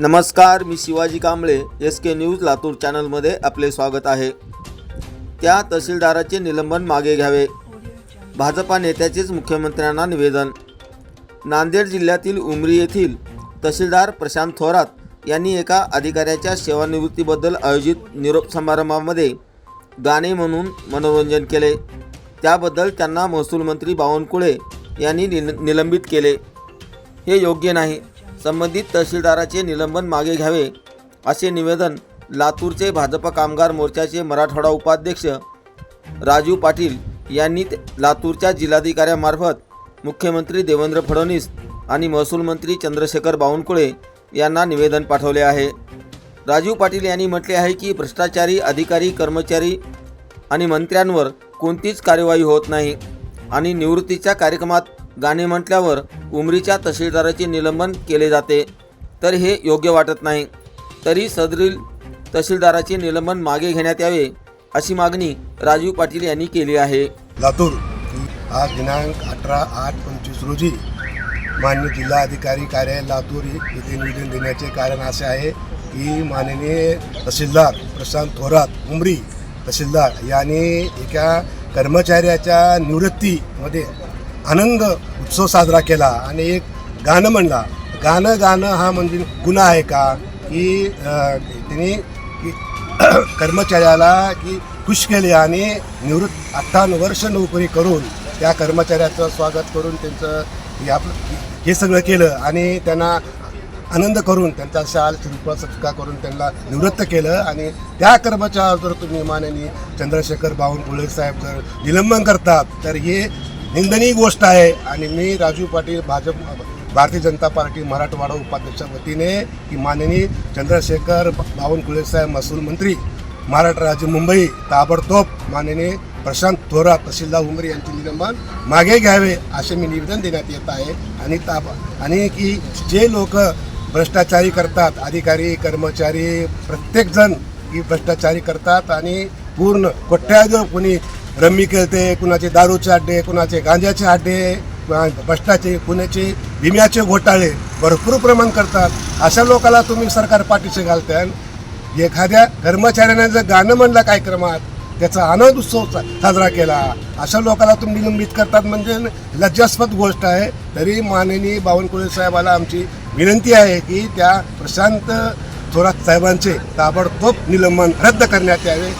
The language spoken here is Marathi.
नमस्कार मी Shivaji Kamble S K news Latur चॅनलमध्ये आपले स्वागत आहे. त्या तहसीलदाराचे निलंबन मागे घ्यावे. भाजपा नेत्याचेच मुख्यमंत्र्यांना निवेदन. नांदेड जिल्ह्यातील उमरी येथील तहसीलदार प्रशांत थोरात यांनी एका अधिकाऱ्याच्या सेवानिवृत्तीबद्दल आयोजित निरोप समारंभामध्ये गाणे म्हणून मनोरंजन केले. त्याबद्दल त्यांना महसूल मंत्री बावनकुळे यांनी निल निलंबित केले. हे योग्य नाही. संबंधित तहसीलदाराचे निलंबन मागे घ्यावे असे निवेदन लातूरचे भाजप कामगार मोर्चाचे मराठवाडा उपाध्यक्ष राजू पाटील यांनी लातूरच्या जिल्हाधिकाऱ्यामार्फत मुख्यमंत्री देवेंद्र फडणवीस आणि महसूल मंत्री चंद्रशेखर बावनकुळे यांना निवेदन पाठवले आहे. राजू पाटील यांनी म्हटले आहे की भ्रष्टाचारी अधिकारी कर्मचारी आणि मंत्र्यांवर कोणतीच कार्यवाही होत नाही आणि निवृत्तीच्या कार्यक्रमात गाणे म्हटल्यावर उमरीच्या तहसीलदाराचे निलंबन केले जाते. तर हे योग्य वाटत नाही. तरी सदरील तहसीलदाराचे निलंबन मागे घेण्यात यावे अशी मागणी राजीव पाटील यांनी केली आहे. लातूर आज दिनांक अठरा आठ पंचवीस रोजी मान्य जिल्हाधिकारी कार्यालय लातूर येथे निवेदन देण्याचे कारण असे आहे की माननीय तहसीलदार प्रशांत थोरात उमरी तहसीलदार यांनी एका कर्मचाऱ्याच्या निवृत्तीमध्ये आनंद उत्सव साजरा केला आणि एक गाणं म्हणला. गाणं गाणं हा म्हणजे गुन्हा आहे का? की त्यांनी कर्मचाऱ्याला की खुश केले आणि निवृत्त अठ्ठावन्न वर्ष नोकरी करून त्या कर्मचाऱ्याचं स्वागत करून त्यांचं हे आपलं हे सगळं केलं आणि त्यांना आनंद करून त्यांचा शाल श्रीफळ सत्कार करून त्यांना निवृत्त केलं आणि त्या कर्मचाऱ्यावर जर तुम्ही माननीय चंद्रशेखर बावनकुळे साहेब जर निलंबन करतात तर हे निंदनीय गोष्ट आहे. आणि मी राजू पाटील भाजप भारतीय जनता पार्टी मराठवाडा उपाध्यक्षा वतीने की माननीय चंद्रशेखर बावनकुळे साहेब महसूल मंत्री महाराष्ट्र राज्य मुंबई ताबडतोब माननीय प्रशांत थोरात तहसीलदार उमरे यांचे निलंबन मागे घ्यावे असे मी निवेदन देण्यात येत आहे. आणि ताब आणि की जे लोक भ्रष्टाचारी करतात अधिकारी कर्मचारी प्रत्येकजण की भ्रष्टाचारी करतात आणि पूर्ण कोट्यावर कोणी रम्मी खेळते कुणाचे दारूचे अड्डे कुणाचे गांजाचे अड्डे भ्रष्टाचे कुणाचे विम्याचे घोटाळे भरपूर प्रमाण करतात. अशा लोकाला तुम्ही सरकार पाठीशी घालताय. एखाद्या कर्मचाऱ्याने जर गाणं म्हणलं कार्यक्रमात त्याचा आनंद उत्सव साजरा केला. अशा लोकाला तुम्ही निलंबित करतात म्हणजे लज्जास्पद गोष्ट आहे. तरी माननीय बावनकुळे साहेबाला आमची विनंती आहे की त्या प्रशांत थोरात साहेबांचे ताबडतोब निलंबन रद्द करण्यात यावे.